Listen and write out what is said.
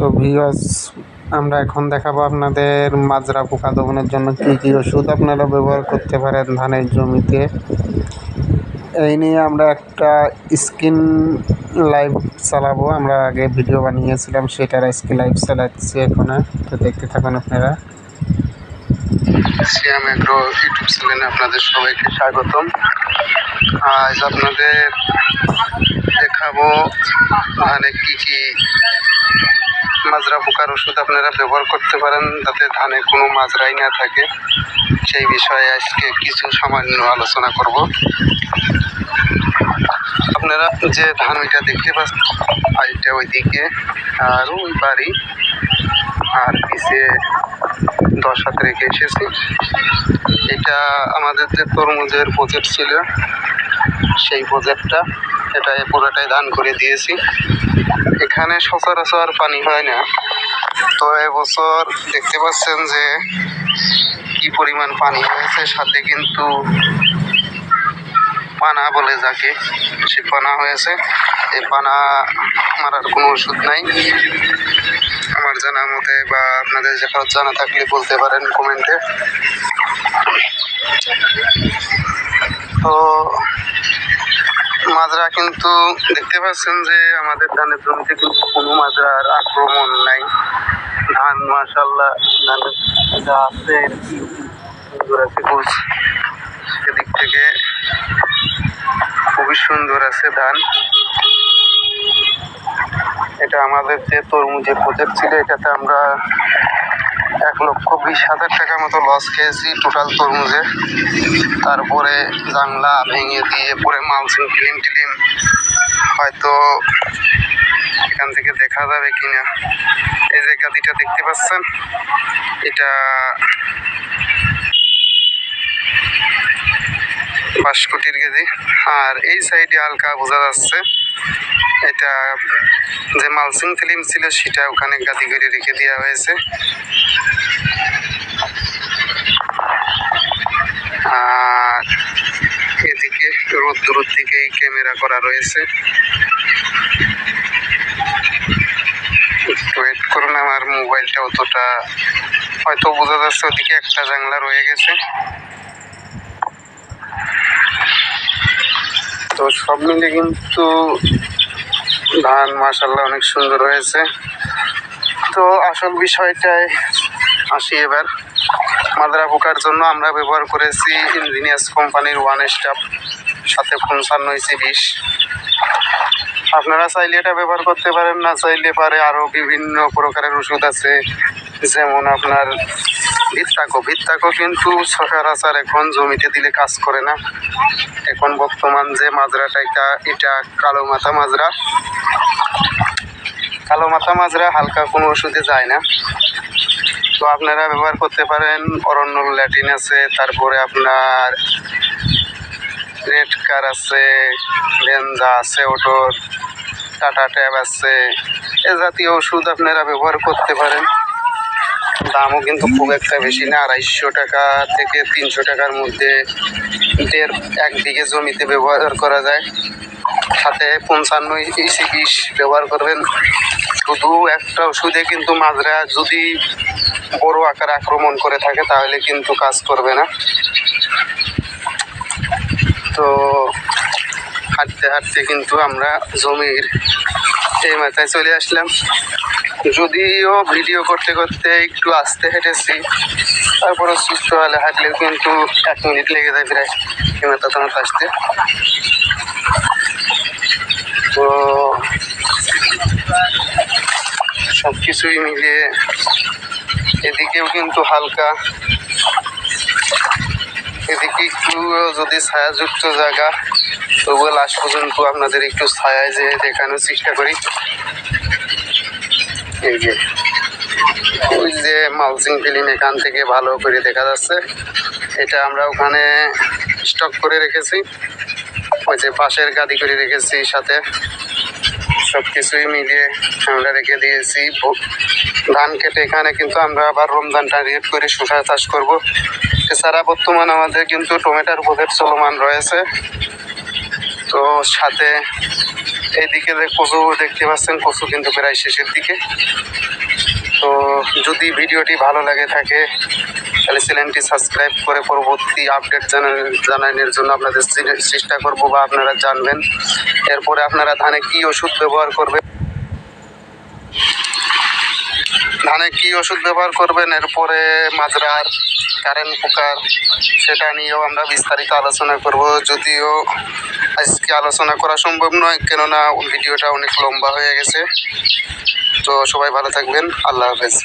তো ভিউয়ার্স আমরা এখন দেখাবো আপনাদের মাজরা পোকা দমনের জন্য কী কী ওষুধ আপনারা ব্যবহার করতে পারেন ধানের জমিতে। এই নিয়ে আমরা একটা স্ক্রিন লাইভ চালাবো। আমরা আগে ভিডিও বানিয়েছিলাম, সেটার স্ক্রিন লাইভ চালাচ্ছি এখানে। তো দেখতে থাকুন আপনারা। ইউটিউব চ্যানেলে আপনাদের সবাইকে স্বাগতম। আজ আপনাদের দেখাবো ধানে কি কি মাজরা পোকার ওষুধ আপনারা ব্যবহার করতে পারেন, যাতে ধানে কোনো মাজরাই না থাকে। সেই বিষয়ে আজকে কিছু সামান্য আলোচনা করব। আপনারা যে ধান ওইটা দেখতে পাচ্ছেন ওইদিকে, আর ওই বাড়ি, আর পিছিয়ে দশ হাত রেখে এসেছি। এটা আমাদের যে তরমুজের প্রজেক্ট ছিল সেই প্রজেক্টটা এটা পুরোটাই দান করে দিয়েছি। এখানে সচরাচর পানি হয় না। তো এবছর দেখতে পাচ্ছেন যে কি পরিমাণ পানি হয়েছে, সাথে কিন্তু পানা বলে যাকে সে পানা হয়েছে। এই পানা মারার কোনো ওষুধ নাই। আমার জানা মতে বা আপনাদের যে জানা থাকলে বলতে পারেন কমেন্টে। তো মাজরা কিন্তু দেখতে পাচ্ছেন যে আমাদের ধানের জমিতে কিন্তু কোনো মাজরার আক্রমণ নাই। ধান মাসাল্লাহ ধানের যা আছে সুন্দর আছে গোছ সেদিক থেকে খুবই সুন্দর আছে ধান। এটা আমাদের যে তরমুজের প্রজেক্ট ছিল, এটাতে আমরা এক লক্ষ বিশ হাজার টাকার মতো লস খেয়েছি টোটাল তরমুজে। তারপরে জানলা ভেঙে দিয়ে পরে মালসিং ফিলিম টিলিম হয়তো এখান থেকে দেখা যাবে কিনা। এই যে গাদিটা দেখতে পাচ্ছেন, এটা বাঁশকুটির গেদি আর এই সাইডে হালকা বোঝা যাচ্ছে এটা যে মালসিং ফিল্ম ছিল, সেটা ওখানে গাদি করে রেখে দেওয়া হয়েছে। আর এদিকে রোদ্দুর দিকেই ক্যামেরা করা রয়েছে। ওয়েট করুন, আমার মোবাইলটা অতটা হয়তো বোঝা যাচ্ছে, ওদিকে একটা জানলা রয়ে গেছে। তো সব মিলে কিন্তু ধান মাসাল্লাহ অনেক সুন্দর হয়েছে। তো আসল বিষয়টাই আসি এবার। মাদ্রা পোকার জন্য আমরা ব্যবহার করেছি ইঞ্জিনিয়ার্স কোম্পানির ওয়ান স্টাফ সাথে পঞ্চান্ন ইসি বিশ। আপনারা চাইলে এটা ব্যবহার করতে পারেন, না চাইলে পারে আরও বিভিন্ন প্রকারের ওষুধ আছে, যেমন আপনার ভিত্তাকো। ভিত্তাকো কিন্তু সচরাচর এখন জমিতে দিলে কাজ করে না। এখন বর্তমান যে মাজরাটা এটা এটা কালো মাথা মাজরা। কালো মাথা মাজরা হালকা কোনো ওষুধে যায় না। তো আপনারা ব্যবহার করতে পারেন, অরণ্য ল্যাটিন আছে, তারপরে আপনার রেড কার আছে, লেনজা আছে, ওটোর, টাটা ট্যাব আছে। এ জাতীয় ওষুধ আপনারা ব্যবহার করতে পারেন। দামও কিন্তু খুব একটা বেশি না, আড়াইশো টাকা থেকে তিনশো টাকার মধ্যে দেড় এক বিঘে জমিতে ব্যবহার করা যায়। সাথে পঞ্চান্ন ইসি বিষ ব্যবহার করবেন। শুধু একটা ওষুধে কিন্তু মাজরা যদি বড় আকার আক্রমণ করে থাকে, তাহলে কিন্তু কাজ করবে না। তো হাঁটতে হাঁটতে কিন্তু আমরা জমির এই মাথায় চলে আসলাম। যদিও ভিডিও করতে করতে একটু আস্তে হেঁটেছি তারপরে সুস্থ হলে হাঁটলেও কিন্তু এক মিনিট লেগে যায় প্রায় এই মাথা তোমার আসতে তো সব কিছুই মিলিয়ে এদিকেও কিন্তু হালকা এদিকে একটু যদি ছায়াযুক্ত জায়গা, তবুও লাস্ট পর্যন্ত আপনাদের একটু ছায়ায় যে দেখানোর চেষ্টা করি। এই যে, ওই যে মালসিং ফিল্ম এখান থেকে ভালো করে দেখা যাচ্ছে। এটা আমরা ওখানে স্টক করে রেখেছি। ওই যে পাশের গাদি করে রেখেছি সাথে। সব কিছুই মিলিয়ে আমরা রেখে দিয়েছি। ধান কেটে এখানে কিন্তু আমরা আবার রমজান টার্গেট করে শসা চাষ করব। এছাড়া বর্তমান আমাদের কিন্তু টমেটোর প্রজেক্ট চলমান রয়েছে। তো সাথে এইদিকে যে কচু দেখতে পাচ্ছেন, কচু কিন্তু প্রায় শেষের দিকে। তো যদি ভিডিওটি ভালো লাগে থাকে তাহলে চ্যানেলটি সাবস্ক্রাইব করে পরবর্তী আপডেট জানানোর জন্য আপনাদের চেষ্টা করব বা আপনারা জানবেন। এরপরে আপনারা ধানে কি ওষুধ ব্যবহার করবেন? ধানে কি ওষুধ ব্যবহার করবেন? এরপরে মাজরার, কারেন্ট পোকার সেটা নিয়েও আমরা বিস্তারিত আলোচনা করব। যদিও আজকে আলোচনা করা সম্ভব নয়, কেননা ভিডিওটা অনেক লম্বা হয়ে গেছে। তো সবাই ভালো থাকবেন। আল্লাহ হাফেজ।